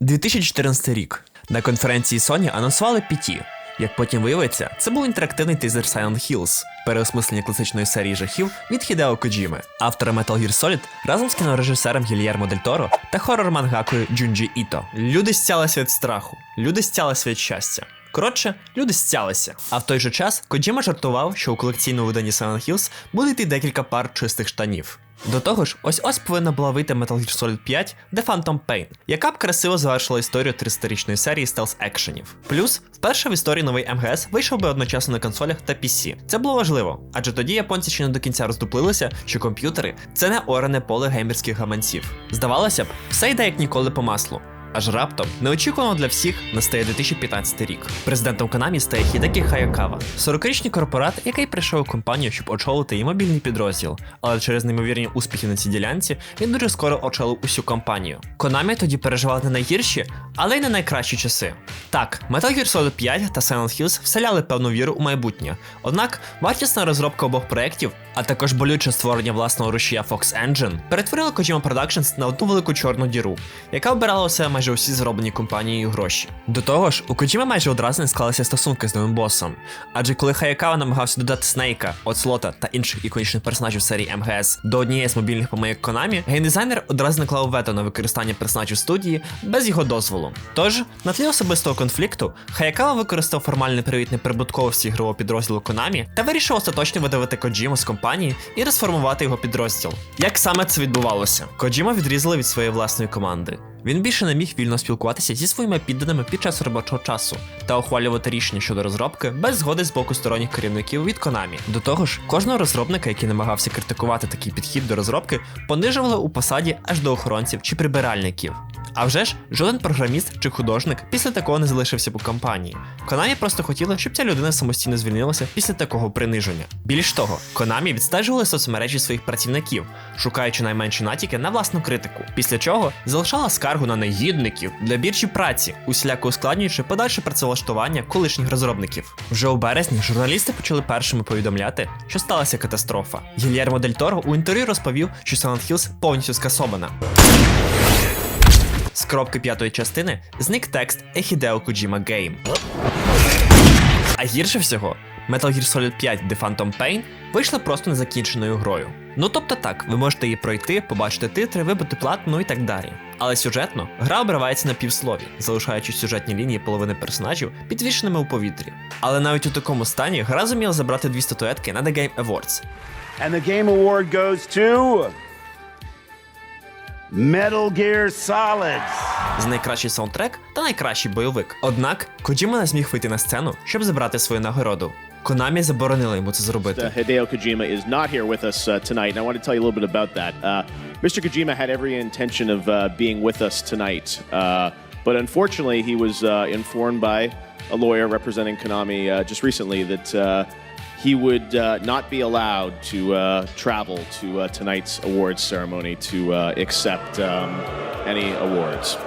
2014 рік. На конференції Sony анонсували PT. Як потім виявиться, це був інтерактивний тизер Silent Hills, переосмислення класичної серії жахів від Хідео Коджіми, автора Metal Gear Solid разом з кінорежисером Гільєрмо Дель Торо та хорор-мангакою Джунджі Іто. Люди стялися від страху, люди стялися від щастя. Коротше, люди стялися. А в той же час Коджіма жартував, що у колекційному виданні Silent Hills буде йти декілька пар чистих штанів. До того ж, ось ось повинна була вийти Metal Gear Solid 5 The Phantom Pain, яка б красиво завершила історію 300-річної серії стелс екшенів. Плюс, вперше в історії новий МГС вийшов би одночасно на консолях та PC. Це було важливо, адже тоді японці ще не до кінця роздуплилися, що комп'ютери це не оране поле геймерських гаманців. Здавалося б, все йде як ніколи по маслу. Аж раптом, неочікувано для всіх, настає 2015 рік. Президентом Konami стає Хідекі Хаякава, 40-річний корпорат, який прийшов у компанію, щоб очолити її мобільний підрозділ. Але через неймовірні успіхи на цій ділянці він дуже скоро очолив усю компанію. Konami тоді переживали не найгірші, але й не найкращі часи. Так, Metal Gear Solid 5 та Silent Hills вселяли певну віру у майбутнє. Однак вартісна розробка обох проєктів, а також болюче створення власного рушія Fox Engine, перетворила Kojima Productions на одну велику чорну діру, яка обирала у себе майже усі зроблені компанією гроші. До того ж, у Kojima майже одразу не склалися стосунки з новим босом. Адже коли Хаякава намагався додати Снейка, Оцлота та інших іконічних персонажів серії МГС до однієї з мобільних помийок Konami, геймдизайнер одразу наклав вето на використання персонажів студії без його дозволу. Тож, на тлі особистого конфлікту, Хаякава використав формальний привіт неприбутковості ігрового підрозділу Konami та вирішив остаточно видавити Коджіму з компанії і розформувати його підрозділ. Як саме це відбувалося? Коджіма відрізали від своєї власної команди. Він більше не міг вільно спілкуватися зі своїми підданими під час робочого часу та ухвалювати рішення щодо розробки без згоди з боку сторонніх керівників від Konami. До того ж, кожного розробника, який намагався критикувати такий підхід до розробки, понижували у посаді аж до охоронців чи прибиральників. А вже ж, жоден програміст чи художник після такого не залишився б у компанії. Konami просто хотіли, щоб ця людина самостійно звільнилася після такого приниження. Більш того, Konami відстежували соцмережі своїх працівників, шукаючи найменші натяки на власну критику, після чого залишала скаргу на негідників для біржі праці, усіляко ускладнюючи подальше працевлаштування колишніх розробників. Вже у березні журналісти почали першими повідомляти, що сталася катастрофа. Гільєрмо Дель Торо у інтерв'ю розповів, що Silent Hills повністю скасована. З кропки п'ятої частини зник текст Ехідео Kojima Game. А гірше всього, Metal Gear Solid 5 The Phantom Pain вийшла просто незакінченою грою. Ну тобто так, ви можете її пройти, побачити титри, вибити платну і так далі. Але сюжетно гра обривається на півслові, залишаючи сюжетні лінії половини персонажів підвішеними у повітрі. Але навіть у такому стані гра зуміла забрати дві статуетки на The Game Awards. And the game award goes to Metal Gear Solid. за найкращий саундтрек та найкращий бойовик. Однак Коджіма не зміг вийти на сцену, щоб забрати свою нагороду. Конамі заборонила йому це Uh, зробити. Hideo Kojima is not here with us uh, tonight, and I want to tell you a little bit about that. Uh, Mr. Kojima had every intention of uh, being with us tonight, uh, but unfortunately, he was uh, informed by a lawyer representing Konami uh, just recently that uh, he would uh, not be allowed to uh, travel to uh, tonight's awards ceremony to uh, accept um, any awards.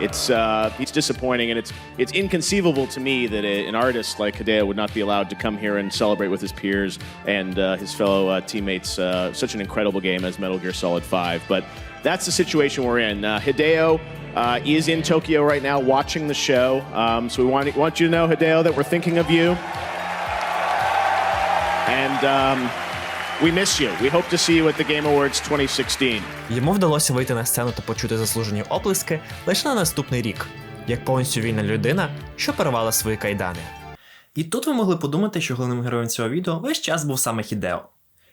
It's uh, it's disappointing, and it's it's inconceivable to me that a, an artist like Hideo would not be allowed to come here and celebrate with his peers and uh, his fellow uh, teammates uh, such an incredible game as Metal Gear Solid 5. But that's the situation we're in. Uh, Hideo uh, is in Tokyo right now watching the show, um, so we want want you to know, Hideo, that we're thinking of you, and um, we miss you. We hope to see you at the Game Awards 2016. Йому вдалося вийти на сцену та почути заслужені оплески лише на наступний рік, як повністю вільна людина, що порвала свої кайдани. І тут ви могли подумати, що головним героєм цього відео весь час був саме Хідео.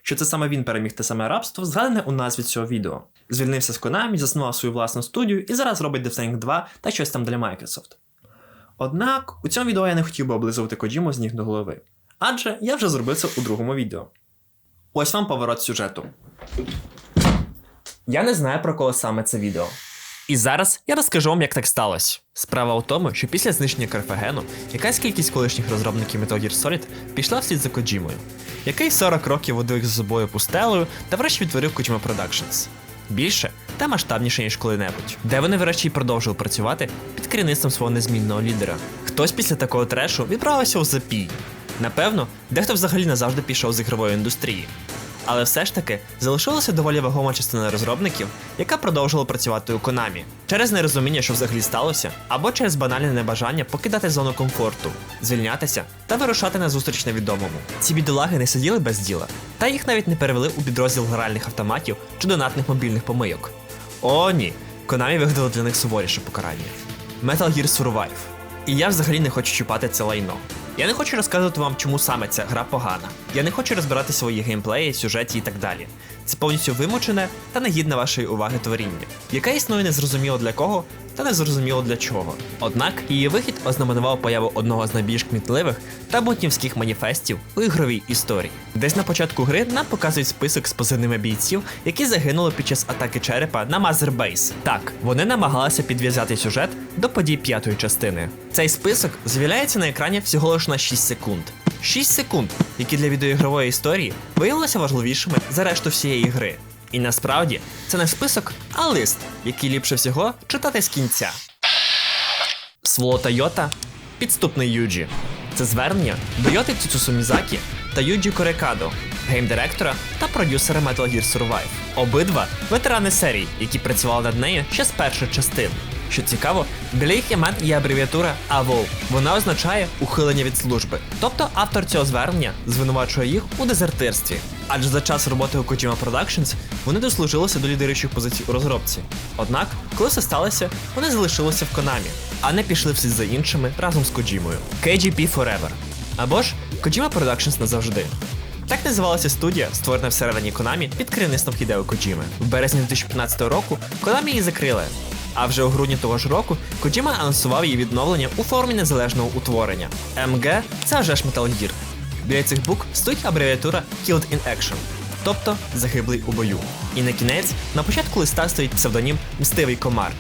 Що це саме він переміг те саме рабство, згадане у назві цього відео. Звільнився з Konami, заснував свою власну студію і зараз робить Death Stranding 2 та щось там для Microsoft. Однак у цьому відео я не хотів би облизувати Коджіму з ніг до голови. Адже я вже зробив це у другому відео. Ось вам поворот сюжету. Я не знаю про кого саме це відео. І зараз я розкажу вам, як так сталося. Справа у тому, що після знищення Карфагену якась кількість колишніх розробників Metal Gear Solid пішла вслід за Коджімою, який 40 років водив за собою пустелею та врешті відтворив Kojima Productions. Більше та масштабніше, ніж коли-небудь, де вони врешті продовжили працювати під керівництвом свого незмінного лідера. Хтось після такого трешу відправився у запій. Напевно, дехто взагалі назавжди пішов з ігрової індустрії. Але все ж таки залишилася доволі вагома частина розробників, яка продовжувала працювати у Konami через нерозуміння, що взагалі сталося, або через банальне небажання покидати зону комфорту, звільнятися та вирушати на зустріч невідомому. Ці бідолаги не сиділи без діла, та їх навіть не перевели у підрозділ гральних автоматів чи донатних мобільних помийок. О, ні, Konami вигадали для них суворіше покарання. Metal Gear Survive. І я взагалі не хочу чіпати це лайно. Я не хочу розказувати вам, чому саме ця гра погана. Я не хочу розбирати свої геймплеї, сюжеті і так далі. Це повністю вимучене та негідне вашої уваги творіння, яке існує незрозуміло для кого та незрозуміло для чого. Однак її вихід ознаменував появу одного з найбільш кмітливих та бутнівських маніфестів у ігровій історії. Десь на початку гри нам показують список з позивними бійців, які загинули під час атаки черепа на Base. Так, вони намагалися підв'язати сюжет до подій п'ятої частини. Цей список з'являється на екрані всього лише на 6 секунд. 6 секунд, які для відеоігрової історії виявилися важливішими за решту всієї гри. І насправді це не список, а лист, який ліпше всього читати з кінця. Сволота Йота підступний Юджі. Це звернення до Йоти Цуцусу Мізакі та Юджі Корекадо, геймдиректора та продюсера Metal Gear Survive. Обидва ветерани серії, які працювали над нею ще з перших частин. Що цікаво, біля їх імен є абревіатура AVO. Вона означає ухилення від служби. Тобто автор цього звернення звинувачує їх у дезертирстві. Адже за час роботи у Kojima Productions вони дослужилися до лідируючих позицій у розробці. Однак, коли все сталося, вони залишилися в Konami, а не пішли вслід за іншими разом з Коджімою. KGP Forever. Або ж Kojima Productions назавжди. Так називалася студія, створена всередині Konami під керівництвом Хідео Коджіми. В березні 2015 року Konami її закрили. А вже у грудні того ж року Коджіма анонсував її відновлення у формі незалежного утворення. МГ це вже ж Metal Gear. Біля цих букв стоїть абревіатура Killed in Action, тобто загиблий у бою. І на кінець, на початку листа стоїть псевдонім Мстивий Комар.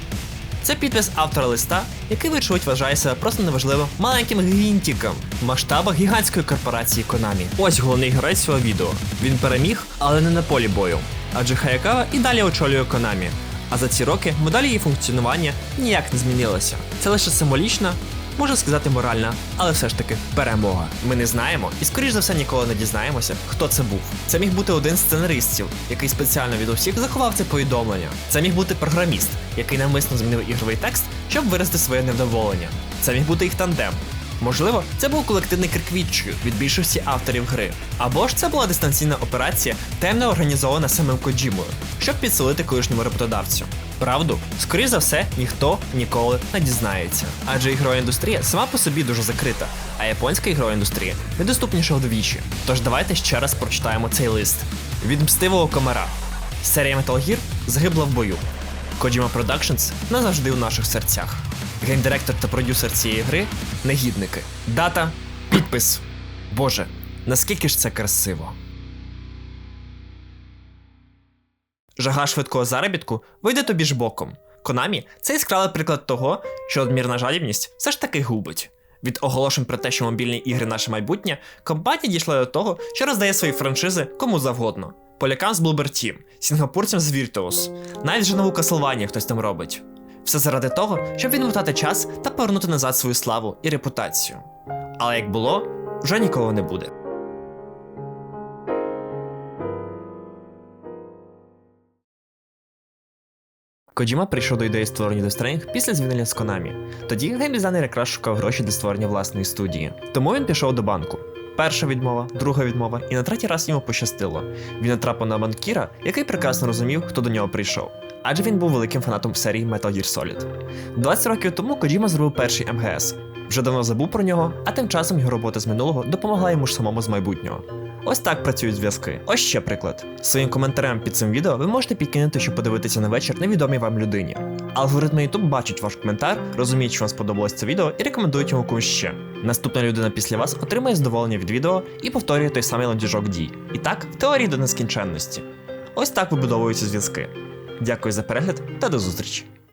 Це підпис автора листа, який, вочевидь, вважає себе просто неважливим маленьким гінтіком в масштабах гігантської корпорації Konami. Ось головний герой цього відео. Він переміг, але не на полі бою. Адже Хаякава і далі очолює Konami. А за ці роки модель її функціонування ніяк не змінилася. Це лише символічна, можна сказати, моральна, але все ж таки перемога. Ми не знаємо і, скоріш за все, ніколи не дізнаємося, хто це був. Це міг бути один з сценаристів, який спеціально від усіх заховав це повідомлення. Це міг бути програміст, який навмисно змінив ігровий текст, щоб виразити своє невдоволення. Це міг бути їх тандем. Можливо, це був колективний крик відчаю від більшості авторів гри. Або ж це була дистанційна операція, темно організована самим Коджімою, щоб підсилити колишньому роботодавцю. Правду, скоріш за все, ніхто ніколи не дізнається. Адже ігрова індустрія сама по собі дуже закрита, а японська ігрова індустрія недоступніша вдвічі. Тож давайте ще раз прочитаємо цей лист. Від мстивого комара. Серія Metal Gear загибла в бою. Kojima Productions назавжди у наших серцях. Геймдиректор та продюсер цієї гри негідники. Дата, підпис. Боже, наскільки ж це красиво. Жага швидкого заробітку вийде тобі ж боком. Konami – це яскравий приклад того, що одмірна жадібність все ж таки губить. Від оголошень про те, що мобільні ігри наше майбутнє, компанія дійшла до того, що роздає свої франшизи кому завгодно. Полякам з Bloober Team, сінгапурцям з Virtuos, навіть вже нову Castlevania хтось там робить. Все заради того, щоб відмотати час та повернути назад свою славу і репутацію. Але як було, вже нікого не буде. Коджіма прийшов до ідеї створення Death Stranding після звільнення з Konami. Тоді геймдизайнер якраз шукав гроші для створення власної студії. Тому він пішов до банку. Перша відмова, друга відмова, і на третій раз йому пощастило. Він натрапив на банкіра, який прекрасно розумів, хто до нього прийшов. Адже він був великим фанатом серії Metal Gear Solid. 20 років тому Коджіма зробив перший МГС. Вже давно забув про нього, а тим часом його робота з минулого допомогла йому ж самому з майбутнього. Ось так працюють зв'язки. Ось ще приклад. Своїм коментарем під цим відео ви можете підкинути, щоб подивитися на вечір невідомій вам людині. Алгоритми YouTube бачать ваш коментар, розуміють, що вам сподобалось це відео і рекомендують його комусь ще. Наступна людина після вас отримає задоволення від відео і повторює той самий ланцюжок дій. І так, в теорії до нескінченності. Ось так вибудовуються зв'язки. Дякую за перегляд та до зустрічі!